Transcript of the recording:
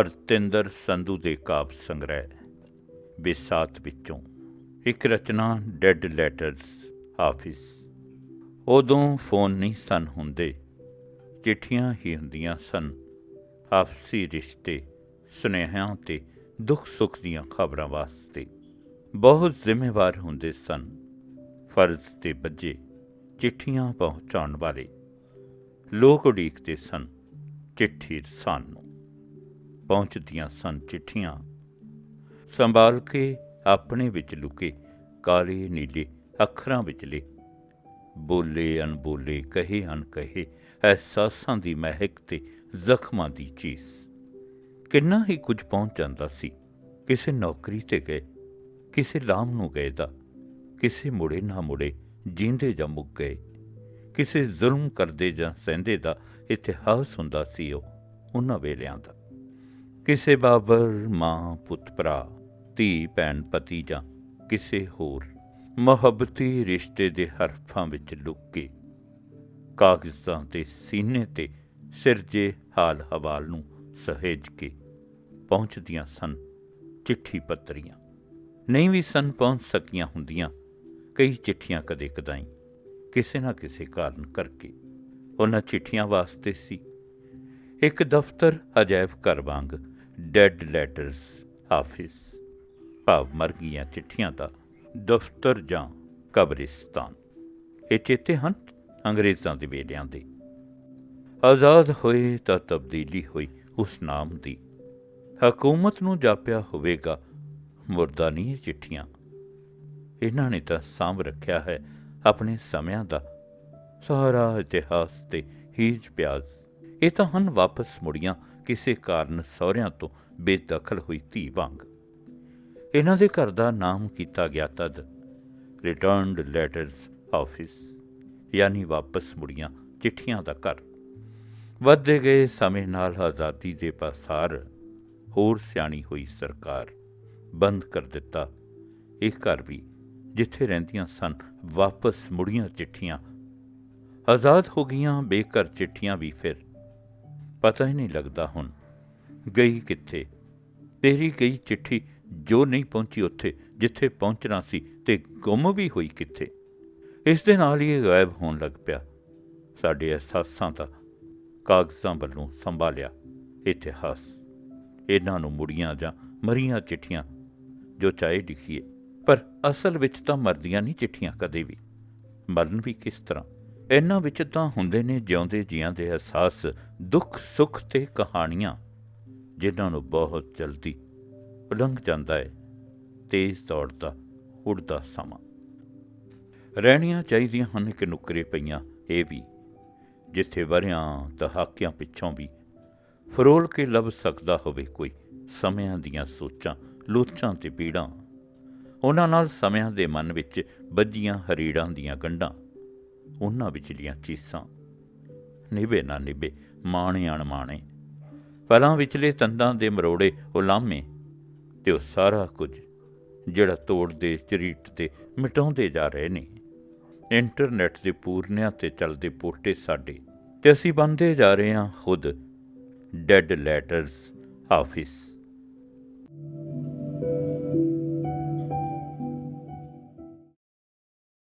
ਅਰਤਿੰਦਰ ਸੰਧੂ ਦੇ ਕਾਵਿ ਸੰਗ੍ਰਹਿ, ਬਿਸਾਤ ਵਿੱਚੋਂ ਇੱਕ ਰਚਨਾ ਡੈਡ ਲੈਟਰਸ ਆਫਿਸ ਉਦੋਂ ਫੋਨ ਨਹੀਂ ਸਨ ਹੁੰਦੇ, ਚਿੱਠੀਆਂ ਹੀ ਹੁੰਦੀਆਂ ਸਨ, ਆਪਸੀ ਰਿਸ਼ਤੇ, ਸੁਨੇਹਿਆਂ ਤੇ ਦੁੱਖ ਸੁੱਖ ਦੀਆਂ ਖਬਰਾਂ ਵਾਸਤੇ। ਬਹੁਤ ਜ਼ਿੰਮੇਵਾਰ ਹੁੰਦੇ ਸਨ, ਫਰਜ਼ ਤੇ ਬੱਜੇ ਚਿੱਠੀਆਂ ਪਹੁੰਚਾਉਣ ਵਾਲੇ। ਲੋਕ ਉਡੀਕਦੇ ਸਨ, ਚਿੱਠੀ ਰਸਾਨ ਨੂੰ। ਪਹੁੰਚਦੀਆਂ ਸਨ ਚਿੱਠੀਆਂ। ਸੰਭਾਲ ਕੇ ਆਪਣੇ ਵਿੱਚ ਲੁਕੇ, ਕਾਲੇ ਨੀਲੇ ਅੱਖਰਾਂ ਵਿਚਲੇ ਬੋਲੇ ਅਣਬੋਲੇ, ਕਹੇ ਅਣਕਹੇ, ਅਹਿਸਾਸਾਂ ਦੀ ਮਹਿਕ ਤੇ ਜ਼ਖਮਾਂ ਦੀ ਚੀਜ਼ ਕਿੰਨਾ ਹੀ ਕੁਝ ਪਹੁੰਚ ਜਾਂਦਾ ਸੀ। ਕਿਸੇ ਨੌਕਰੀ ਤੇ ਗਏ, ਕਿਸੇ ਲਾਮ ਨੂੰ ਗਏ ਦਾ, ਕਿਸੇ ਮੁੜੇ ਨਾ ਮੁੜੇ ਜੀਂਦੇ ਜਾਂ ਮੁੱਕ ਗਏ। ਕਿਸੇ ਜ਼ੁਲਮ ਕਰਦੇ ਜਾਂ ਸਹਿੰਦੇ ਦਾ ਇਤਿਹਾਸ ਹੁੰਦਾ ਸੀ ਉਹ, ਉਹਨਾਂ ਵੇਲਿਆਂ ਦਾ। ਕਿਸੇ ਬਾਬਰ ਮਾਂ ਪੁੱਤ ਭਰਾ, ਧੀ ਭੈਣ ਪਤੀ ਜਾਂ ਕਿਸੇ ਹੋਰ ਮੁਹੱਬਤੀ ਰਿਸ਼ਤੇ ਦੇ ਹਰਫਾਂ ਵਿੱਚ ਲੁੱਕ ਕੇ ਕਾਗਜ਼ਾਂ ਤੇ ਸੀਨੇ ਤੇ ਸਿਰਜੇ ਹਾਲ ਹਵਾਲ ਨੂੰ ਸਹੇਜ ਕੇ ਪਹੁੰਚਦੀਆਂ ਸਨ ਚਿੱਠੀ ਪੱਤਰੀਆਂ। ਨਹੀਂ ਵੀ ਸਨ ਪਹੁੰਚ ਸਕੀਆਂ ਹੁੰਦੀਆਂ, ਕਈ ਚਿੱਠੀਆਂ ਕਦੇ ਕਦਾਈ ਕਿਸੇ ਨਾ ਕਿਸੇ ਕਾਰਨ ਕਰਕੇ। ਉਹਨਾਂ ਚਿੱਠੀਆਂ ਵਾਸਤੇ ਸੀ। ਇੱਕ ਦਫ਼ਤਰ ਅਜਾਇਬ ਘਰ ਵਾਂਗ ਡੈਡ ਲੈਟਰਸ ਆਫਿਸ, ਭਾਵ ਮਰ ਗਈਆਂ ਚਿੱਠੀਆਂ ਦਾ ਦਫ਼ਤਰ ਜਾਂ ਕਬਰਿਸਤਾਨ। ਇਹ ਚੇਤੇ ਹਨ ਅੰਗਰੇਜ਼ਾਂ ਦੇ ਵੇਲਿਆਂ ਦੇ। ਆਜ਼ਾਦ ਹੋਏ ਤਾਂ ਤਬਦੀਲੀ ਹੋਈ ਉਸ ਨਾਮ ਦੀ। ਹਕੂਮਤ ਨੂੰ ਜਾਪਿਆ ਹੋਵੇਗਾ ਮੁਰਦਾ ਨਹੀਂ ਚਿੱਠੀਆਂ। ਇਹਨਾਂ ਨੇ ਤਾਂ ਸਾਂਭ ਰੱਖਿਆ ਹੈ ਆਪਣੇ ਸਮਿਆਂ ਦਾ। ਸਾਰਾ ਇਤਿਹਾਸ ਤੇ ਹੀਜ ਪਿਆਜ਼। ਇਹ ਤਾਂ ਹਨ ਵਾਪਸ ਮੁੜੀਆਂ ਕਿਸੇ ਕਾਰਨ ਸਹੁਰਿਆਂ ਤੋਂ ਬੇਦਖਲ ਹੋਈ ਧੀ ਵਾਂਗ। ਇਹਨਾਂ ਦੇ ਘਰ ਦਾ ਨਾਮ ਕੀਤਾ ਗਿਆ ਤਦ। ਰਿਟਰਨਡ ਲੈਟਰਸ ਆਫਿਸ ਯਾਨੀ ਵਾਪਸ ਮੁੜੀਆਂ ਚਿੱਠੀਆਂ ਦਾ ਘਰ। ਵੱਧਦੇ ਗਏ ਸਮੇਂ ਨਾਲ ਆਜ਼ਾਦੀ ਦੇ ਪਾਸਾਰ ਹੋਰ ਸਿਆਣੀ ਹੋਈ ਸਰਕਾਰ ਬੰਦ ਕਰ ਦਿੱਤਾ। ਇਹ ਘਰ ਵੀ ਜਿੱਥੇ ਰਹਿੰਦੀਆਂ ਸਨ, ਵਾਪਸ ਮੁੜੀਆਂ ਚਿੱਠੀਆਂ। ਆਜ਼ਾਦ ਹੋ ਗਈਆਂ ਬੇਕਰ ਚਿੱਠੀਆਂ ਵੀ ਫਿਰ ਪਤਾ ਹੀ ਨਹੀਂ ਲੱਗਦਾ ਹੁਣ। ਗਈ ਕਿੱਥੇ? ਤੇਰੀ ਗਈ ਚਿੱਠੀ ਜੋ ਨਹੀਂ ਪਹੁੰਚੀ ਉੱਥੇ, ਜਿੱਥੇ ਪਹੁੰਚਣਾ ਸੀ ਤੇ ਗੁੰਮ ਵੀ ਹੋਈ ਕਿੱਥੇ? ਇਸ ਦੇ ਨਾਲ ਹੀ ਇਹ ਗਾਇਬ ਹੋਣ ਲੱਗ ਪਿਆ। ਸਾਡੇ ਅਹਿਸਾਸਾਂ ਦਾ ਕਾਗਜ਼ਾਂ ਵੱਲੋਂ ਸੰਭਾਲਿਆ ਇਤਿਹਾਸ। ਇਹਨਾਂ ਨੂੰ ਮੁੜੀਆਂ ਜਾਂ ਮਰੀਆਂ ਚਿੱਠੀਆਂ, ਜੋ ਚਾਹੇ ਲਿਖੀਏ, ਪਰ ਅਸਲ ਵਿੱਚ ਤਾਂ ਮਰਦੀਆਂ ਨਹੀਂ ਚਿੱਠੀਆਂ ਕਦੇ ਵੀ। ਮਰਨ ਵੀ ਕਿਸ ਤਰ੍ਹਾਂ? ਇਹਨਾਂ ਵਿੱਚ ਤਾਂ ਹੁੰਦੇ ਨੇ ਜਿਉਂਦੇ ਜੀਆਂ ਦੇ ਅਹਿਸਾਸ, ਦੁੱਖ, ਸੁੱਖ ਤੇ ਕਹਾਣੀਆਂ, ਜਿਨ੍ਹਾਂ ਨੂੰ ਬਹੁਤ ਜਲਦੀ ਉਲੰਘ ਜਾਂਦਾ ਹੈ ਤੇਜ਼ ਦੌੜਦਾ, ਉੜਦਾ ਸਮਾਂ। ਰਹਿਣੀਆਂ ਚਾਹੀਦੀਆਂ ਹਨ ਕਿ ਨੁਕਰੇ ਪਈਆਂ, ਇਹ ਵੀ, ਜਿੱਥੇ ਵਰਿਆਂ ਦਹਾਕਿਆਂ ਪਿੱਛੋਂ ਵੀ ਫਰੋਲ ਕੇ ਲੱਭ ਸਕਦਾ ਹੋਵੇ ਕੋਈ, ਸਮਿਆਂ ਦੀਆਂ ਸੋਚਾਂ, ਲੋਚਾਂ ਤੇ ਪੀੜਾਂ। ਉਹਨਾਂ ਨਾਲ ਸਮਿਆਂ ਦੇ ਮਨ ਵਿੱਚ ਵੱਜੀਆਂ ਹਰੀੜਾਂ ਦੀਆਂ ਗੰਢਾਂ ਉਹਨਾਂ ਵਿਚਲੀਆਂ ਚੀਸਾਂ, ਨਿਭੇ ਨਾ ਨਿਭੇ, ਮਾਣੇ ਅਣਮਾਣੇ ਪਲਾਂ ਵਿਚਲੇ ਤੰਦਾਂ ਦੇ ਮਰੋੜੇ ਉਲਾਮੇ ਤੇ ਉਹ ਸਾਰਾ ਕੁਝ ਜਿਹੜਾ ਤੋੜਦੇ ਚਰੀਟ ਤੇ ਮਿਟਾਉਂਦੇ ਜਾ ਰਹੇ ਨੇ। ਇੰਟਰਨੈਟ ਦੇ ਪੂਰਨਿਆਂ ਤੇ ਚੱਲਦੇ ਪੋਟੇ ਸਾਡੇ ਤੇ ਅਸੀਂ ਬੰਦੇ ਜਾ ਰਹੇ ਹਾਂ ਖੁਦ। Dead letters office.